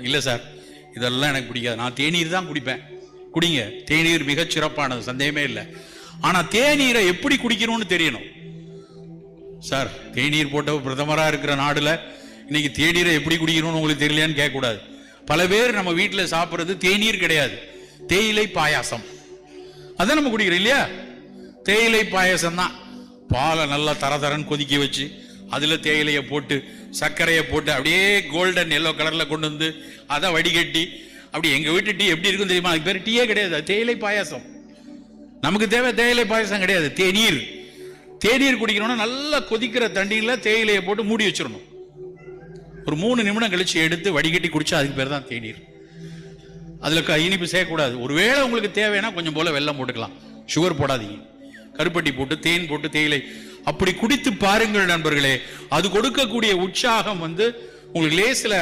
சாப்பிடும் இல்லை சார் இதெல்லாம் எனக்கு பிடிக்காது. நான் தேநீர் தான் குடிப்பேன். குடிங்க. தேநீர் மிகச் சிறப்பானது. சந்தேகமே இல்லை. ஆனால் தேநீரை எப்படி குடிக்கணும்னு தெரியணும். சார் தேநீர் போட்ட பிரதமராக இருக்கிற நாடில் இன்னைக்கு தேநீரை எப்படி குடிக்கணும்னு உங்களுக்கு தெரியலையான்னு கேட்கக்கூடாது. பல பேர் நம்ம வீட்டில் சாப்பிட்றது தேநீர் கிடையாது. தேயிலை பாயாசம். அதான் நம்ம குடிக்கிறோம் இல்லையா? தேயிலை பாயாசம் தான் பாலை நல்லா தர தரன்னு கொதிக்க வச்சு அதில் தேயிலையை போட்டு சர்க்கரையை போட்டு அப்படியே கோல்டன் எல்லோ கலரில் கொண்டு வந்து அதை வடிகட்டி அப்படி எங்கள் வீட்டு டீ எப்படி இருக்கும் தெரியுமா? அதுக்கு பேர் டீயே கிடையாது. தேயிலை பாயாசம். நமக்கு தேவை தேயிலை பாயாசம் கிடையாது. தேநீர். தேநீர் குடிக்கணும்னா நல்லா கொதிக்கிற தண்ணியில் தேயிலையை போட்டு மூடி வச்சிடணும். ஒரு மூணு நிமிடம் கழிச்சு எடுத்து வடிகட்டி குடிச்சா அதுக்கு பேர் தான் தேநீர். அதில் க- இனிப்பு செய்யக்கூடாது ஒருவேளை உங்களுக்கு தேவைன்னா கொஞ்சம் போல வெள்ளம் போட்டுக்கலாம். சுகர் போடாதீங்க. கருப்பட்டி போட்டு தேன் போட்டு தேயிலை அப்படி குடித்து பாருங்கள் நண்பர்களே. அது கொடுக்கக்கூடிய உற்சாகம் வந்து உங்களுக்கு லேசில்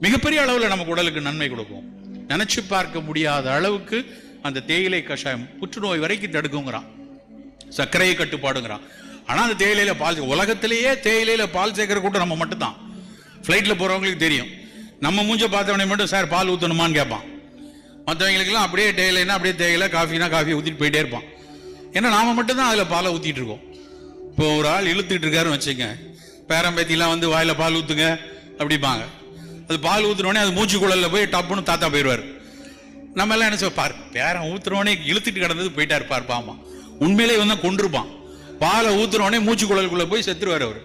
மிகப்பெரிய அளவில் நமக்கு உடலுக்கு நன்மை கொடுக்கும். நினச்சி பார்க்க முடியாத அளவுக்கு அந்த தேயிலை கஷாயம் புற்றுநோய் வரைக்கும் தடுக்குங்கிறான். சர்க்கரையை கட்டுப்பாடுங்கிறான். ஆனால் அந்த தேயிலையில் பால் உலகத்திலேயே தேயிலையில் பால் சேர்க்கிற கூட்டம் நம்ம மட்டும்தான். ஃப்ளைட்டில் போகிறவங்களுக்கு தெரியும். நம்ம மூஞ்ச பார்த்தவனே மட்டும் சார் பால் ஊற்றணுமான்னு கேட்பான். மற்றவங்களுக்குலாம் அப்படியே தேயிலைன்னா அப்படியே தேயிலை காஃபினா காஃபி ஊற்றிட்டு போயிட்டே இருப்பான். ஏன்னா நாம் மட்டும்தான் அதில் பாலை ஊற்றிட்டு இருக்கோம். இப்போ ஒரு ஆள் இழுத்துட்டு இருக்காருன்னு வச்சுங்க பேரம்பேத்திலாம் வந்து வாயில பால் ஊத்துங்க அப்படிம்பாங்க. அது பால் ஊத்துனோடனே அது மூச்சு குழல்ல போய் டப்புன்னு தாத்தா போயிடுவார். நம்ம எல்லாம் என்ன சொல்ல பார் பேரன் ஊத்துறோனே இழுத்துட்டு கிடந்தது போயிட்டார் பார் பாமா உண்மையிலே வந்து கொண்டிருப்பான் பாலை ஊத்துறோனே மூச்சு குழலுக்குள்ள போய் செத்துருவார் அவர்.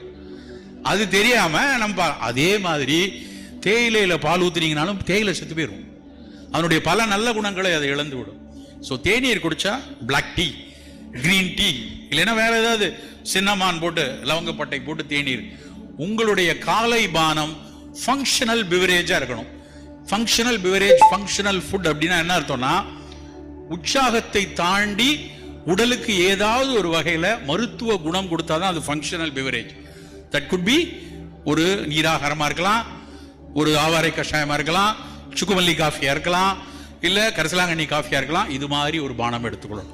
அது தெரியாம நம்ம பா- அதே மாதிரி தேயிலையில பால் ஊத்துனீங்கனாலும் தேயிலை செத்து போயிடும் அதனுடைய பல நல்ல குணங்களை அதை இழந்து விடும் ஸோ தேநீர் குடிச்சா பிளாக் டீ கிரீன் டீ இல்லைன்னா வேற ஏதாவது சின்னமான் போட்டு லவங்கப்பட்டை போட்டு தேநீர். உங்களுடைய காலை பானம் ஃபங்க்ஷனல் பிவரேஜாக இருக்கணும். ஃபங்க்ஷனல் பிவரேஜ் ஃபங்க்ஷனல் ஃபுட் அப்படின்னா என்ன அர்த்தம்னா உற்சாகத்தை தாண்டி உடலுக்கு ஏதாவது ஒரு வகையில் மருத்துவ குணம் கொடுத்தா தான் அது functional beverage that could be ஒரு நீராகரமாக இருக்கலாம் ஒரு ஆவாரை கஷாயமாக இருக்கலாம் சுக்குமல்லி காஃபியாக இருக்கலாம் இல்லை கரிசலாங்கண்ணி காஃபியாக இருக்கலாம் இது மாதிரி ஒரு பானம் எடுத்துக்கொள்ளணும்.